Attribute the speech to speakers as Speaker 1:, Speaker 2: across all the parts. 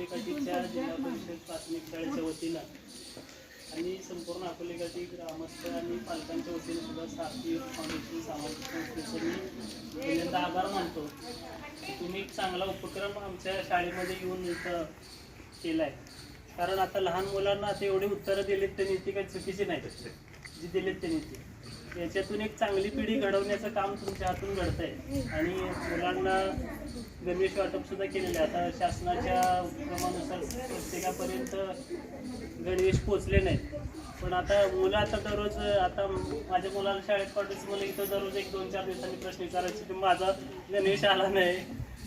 Speaker 1: अकोलेकाठीच्या जिल्हा परिषद प्राथमिक शाळेच्या वतीनं आणि संपूर्ण अकोलेकाठी ग्रामस्थ आणि पालकांच्या वतीने सुद्धा सारथी फाउंडेशन सामाजिक संस्थेचं मी पहिल्यांदा आभार मानतो. तुम्ही एक चांगला उपक्रम आमच्या शाळेमध्ये येऊन इथं केला आहे कारण आता लहान मुलांना आता एवढी उत्तरं दिलीत त्यांनी ती काही चुकीची नाही. जी दिलीत त्यांनी ती. याच्यातून एक चांगली पिढी घडवण्याचं काम तुमच्या हातून घडतंय. आणि मुलांना गणवेश वाटप सुद्धा केलेलं आहे आता शासनाच्या उपक्रमानुसार प्रत्येकापर्यंत गणवेश पोचले नाहीत. पण आता मुलं आता दररोज आता माझ्या मुलाला शाळेत पाठवायचं मला इथं दररोज एक दोन चार दिवसांनी प्रश्न विचारायचे की माझा गणवेश आला नाही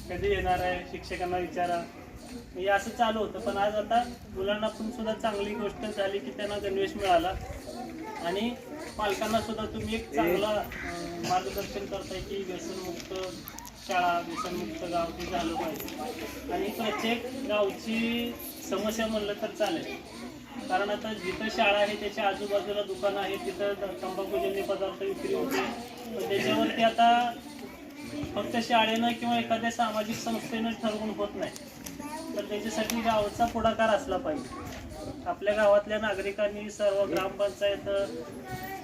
Speaker 1: कधी येणार आहे शिक्षकांना विचारा. हे असं चालू होतं. पण आज आता मुलांना पण सुद्धा चांगली गोष्ट झाली की त्यांना गणवेश मिळाला. आणि पालकांना सुद्धा तुम्ही एक चांगला मार्गदर्शन करताय की व्यसनमुक्त शाळा व्यसनमुक्त गाव ते झालं पाहिजे. आणि प्रत्येक गावची समस्या म्हणलं तर चालेल. कारण आता जिथं शाळा आहे त्याच्या आजूबाजूला दुकानं आहेत तिथं तंबाखूजन्य पदार्थ विक्री होते. पण त्याच्यावरती आता फक्त शाळेनं किंवा एखाद्या सामाजिक संस्थेनं ठरवून होत नाही. तर त्याच्यासाठी गावाचा पुढाकार असला पाहिजे. आपल्या गावातल्या नागरिकांनी सर्व ग्रामपंचायत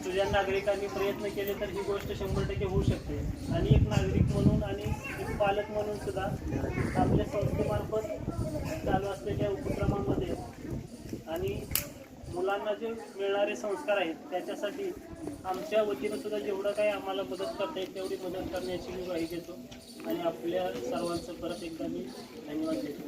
Speaker 1: तुझ्या नागरिकांनी प्रयत्न केले तर ही गोष्ट शंभर टक्के होऊ शकते. आणि एक नागरिक म्हणून आणि एक पालक म्हणून सुद्धा आपल्या संस्थेमार्फत चालू असलेल्या मुलांना जे मिळणारे संस्कार आहेत. त्याच्यासाठी आमच्या वतीनं सुद्धा जेवढं काही आम्हाला मदत करता येईल तेवढी मदत करण्याची मी ग्वाही देतो. आणि आपल्या सर्वांचं परत एकदा मी धन्यवाद देतो.